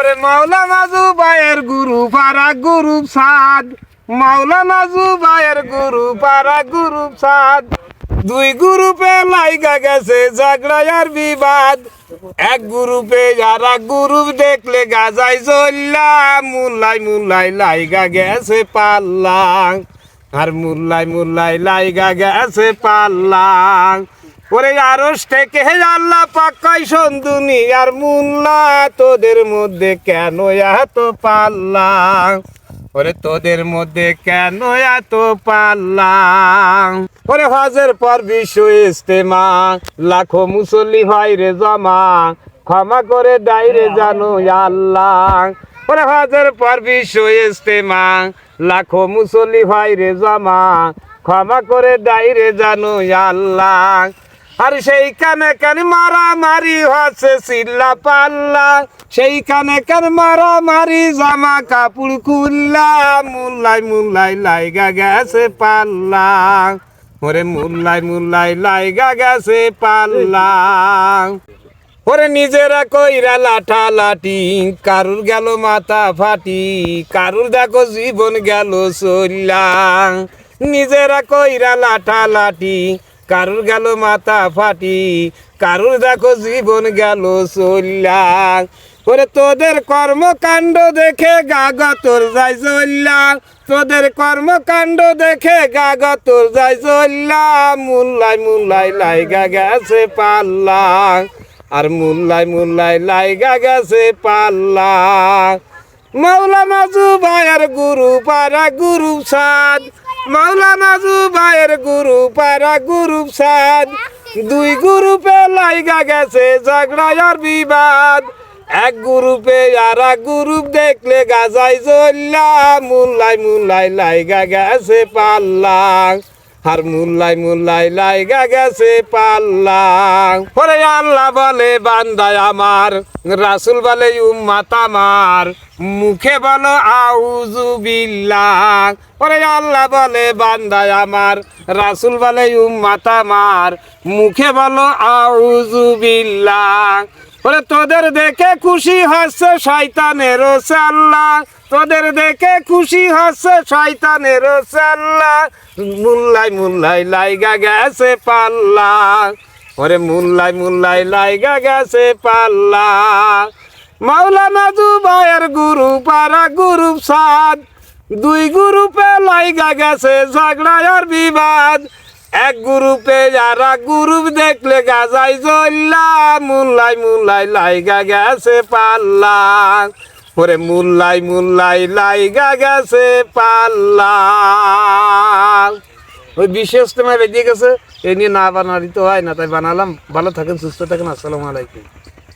ওরে মাওলানা জুবায়ের গুরু পারা গুরু সাদ। মাওলানা জুবায়ের গুরু পারা গুরু সাদ। দুই গ্রুপে লাইগা গেছে ঝগড়ার বিবাদ। এক গ্রুপে এক গ্রুপ দেখলে গাজাই জল্লা মুল্লাই মুল্লাই লাইগা গেছে পাল্লাং। আর মুল্লাই মুল্লাই লাইগা গেছে পাল্লাং। ওরে আরস থেকে আল্লাহ পাকাই সন্দুনি আর মুল্লা, তোদের মধ্যে কেন এত পাল্লাং? ওরে তোদের মধ্যে কেন এত পাল্লাং? ওরে হজের পর বিশ্ব ইস্তেমা, লাখো মুসল্লি হয় রে জমা, ক্ষমা করে দাইরে জানো আল্লাহ। ওরে হজের পর বিশ্ব ইস্তেমা, লাখো মুসল্লি হয় রে জমা, ক্ষমা করে দাইরে জানো আল্লাহ। আর সেইখানে কেন মারামারি হচ্ছে চিল্লা পাল্লা। সেইখানে কেন মারামারি জামা কাপড় খুললা, মুল্লাই মুল্লাই লাইগা গেছে পাল্লা। ওরে মুল্লাই মুল্লাই লাইগা গেছে পাল্লা। ওরে নিজেরা কইরা লাঠা লাঠি, কারুর গেল মাথা ফাটি, কারুর দেখো জীবন গেল চল্লা নিজেরা কইরা লাঠা লাঠি কারুর গেল মাথা ফাটি, কারুর দেখো জীবন গেল চল্লা ওরে তোদের কর্মকাণ্ড দেখে গাগা তোর যাই চল্লা তোদের কর্মকাণ্ড দেখে গাগা তোর যাই চল্লা মুল্লাই মুল্লাই লাইগা গেছে পাল্লা আর মুল্লাই মুল্লাই লাইগা গেছে পাল্লা মাওলানা জুবায়ের গুরু পারা গুরু সাদ। মাওলানা জুবায়ের গুরু পারা গুরু সাদ। দুই গ্রুপে লাইগা গেছে ঝগড়ার বিবাদ। এক গ্রুপে আর এক গ্রুপ দেখলে গাজাই জল্লা মুল্লাই মুল্লাই লাইগা গেছে পাল্লা। আর মুল্লাই মুল্লাই লাইগা গেছে পাল্লা। ওরে আল্লাহ বলে, বান্দায় আমার, রাসুল বলে, উম্মাত আমার। মুখে বলো আউজু বিল্লাহ। ওরে আল্লাহ বলে, বান্দায় আমার, রাসুল বলে, উম্মাত আমার। মুখে বলো আউজু বিল্লাহ। ওরে তোদের দেখে খুশি হচ্ছে শয়তানের সাল্লা তোদের দেখে খুশি হচ্ছে শয়তানের সাল্লা মুল্লাই মুল্লাই লাইগা গেছে পাল্লা। ওরে মুল্লাই মুল্লাই লাইগা গেছে পাল্লা। মাওলানা জুবায়ের গুরু পারা গুরু সাদ, দুই গ্রুপে লাইগা গেছে ঝগড়ার বিবাদ। এক গ্রুপে যারা গ্রুপ দেখলে গাজাই জল্লা। মুল্লাই মুল্লাই লাইগা গেছে পাল্লা। ওরে মুল্লাই মুল্লাই লাইগা গেছে পাল্লা। ওই বিশেষ তোমায় বেরিয়ে গেছে, এ নিয়ে না বানালি তো হয় না, তাই বানালাম। ভালো থাকেন, সুস্থ থাকেন, আসসালামু আলাইকুম।